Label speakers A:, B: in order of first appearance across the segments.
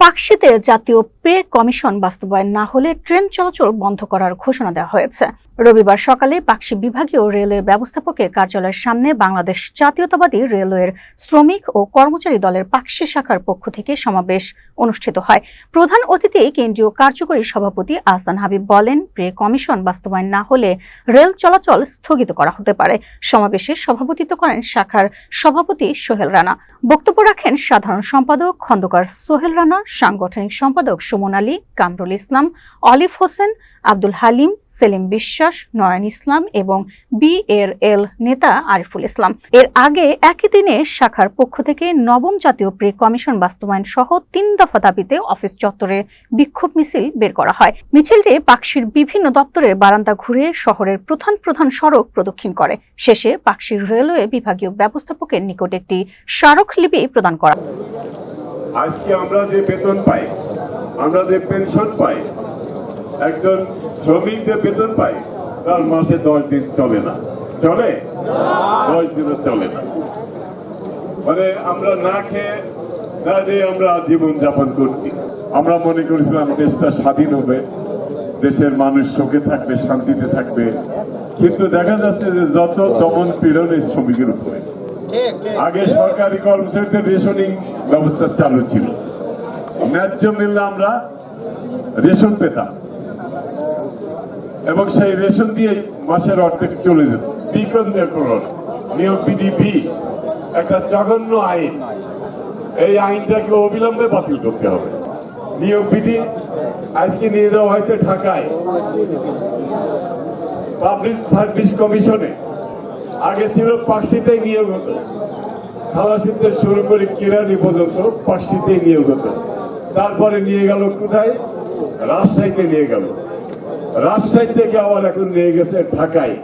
A: পাকশিতে জাতীয় pay commission বাস্তবায়ন না হলে ট্রেন চলাচল বন্ধ করার ঘোষণা দেওয়া হয়েছে। রবিবার সকালে পাকশি বিভাগীয় রেলওয়ে ব্যবস্থাপকের কার্যালয়ের সামনে বাংলাদেশ জাতীয়তাবাদী রেলওয়ের শ্রমিক ও কর্মচারী দলের পাকশি শাখার পক্ষ থেকে সমাবেশ অনুষ্ঠিত হয়। প্রধান অতিথি কেন্দ্রীয় কার্যকরী সভাপতি আহসান হাবিব বলেন, পে কমিশন বাস্তবায়ন না হলে রেল চলাচল স্থগিত করা হতে পারে। সমাবেশে সভাপতিত্ব করেন শাখার সভাপতি সোহেল রানা। বক্তব্য রাখেন সাধারণ সম্পাদক খন্দকার সোহেল রানা সাংগঠনিক সম্পাদক সুমন আলী, কামরুল ইসলাম, অলিফ হোসেন, আব্দুল হালিম, সেলিম বিশ্বাস, নয়ন ইসলাম এবং বি এর এল নেতা আরিফুল ইসলাম। এর আগে একই দিনে শাখার পক্ষ থেকে নবম জাতীয় প্রে কমিশন বাস্তবায়ন সহ তিন দফা দাবিতে অফিস চত্বরে বিক্ষোভ মিছিল বের করা হয়। মিছিলটি পাকশির বিভিন্ন দপ্তরের বারান্দা ঘুরে শহরের প্রধান প্রধান সড়ক প্রদক্ষিণ করে। শেষে পাকশির রেলওয়ে বিভাগীয় ব্যবস্থাপকের নিকট একটি স্মারকলিপি প্রদান করা
B: আজকে আমরা যে বেতন পাই, আমরা যে পেনশন পাই, একজন শ্রমিক যে বেতন পাই তার মাসে দশ দিন চলে না। চলে? দশ দিনও চলে না। মানে আমরা না খেয়ে, না যে আমরা জীবন যাপন করছি। আমরা মনে করেছিলাম দেশটা স্বাধীন হবে, দেশের মানুষ সুখে থাকবে, শান্তিতে থাকবে। কিন্তু দেখা যাচ্ছে যে যত দমন পীড়ন এই শ্রমিকের উপরে। আগে সরকারি কর্মচারীদের রেশনিং ব্যবস্থা চালু ছিল। ন্যায্য মিললে আমরা রেশন পেতাম। এবং সেই রেশন দিয়ে মাসের অর্ধেক চলে যেত। বিকেন্দ্রীকরণ নিয়োগ বিধি বি একটা জঘন্য আইন। এই আইনটাকে অবিলম্বে বাতিল করতে হবে। নিয়োগ বিধি আজকে নিয়ে যাওয়া হয়েছে ঢাকায়। পাবলিক সার্ভিস কমিশনে আগে ছিল পার্সিতে নিয়োগ হতো। খালাসিতে শুরু করে কেরানি পর্যন্ত পার্সিতে নিয়োগ হতো। তারপরে নিয়ে গেল কোথায়? রাজশাহীতে নিয়ে গেল। রাজশাহী থেকে আবার এখন নিয়ে গেছে ঢাকায়।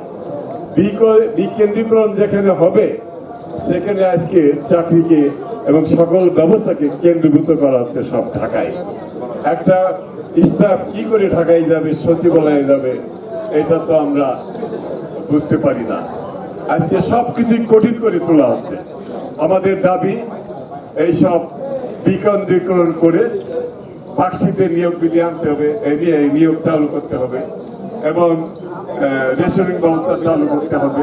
B: বিক- বিকেন্দ্রীকরণ যেখানে হবে, সেখানে আজকে চাকরিকে এবং সকল ব্যবস্থাকে কেন্দ্রীভূত করা হচ্ছে সব ঢাকায়। একটা স্টাফ কি করে ঢাকায় যাবে, সচিবালয়ে যাবে, এটা তো আমরা বুঝতে পারি না। আজকে সবকিছুই কঠিন করে তোলা হচ্ছে। আমাদের দাবি, এইসব বিকেন্দ্রীকরণ করে পার্সিতে নিয়োগ বিধি আনতে হবে এই নিয়ে নিয়োগ চালু করতে হবে এবং রেশনিং ব্যবস্থা চালু করতে হবে।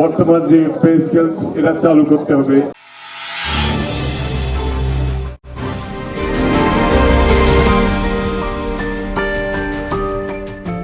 B: বর্তমান যে পে স্কেল এটা চালু করতে হবে।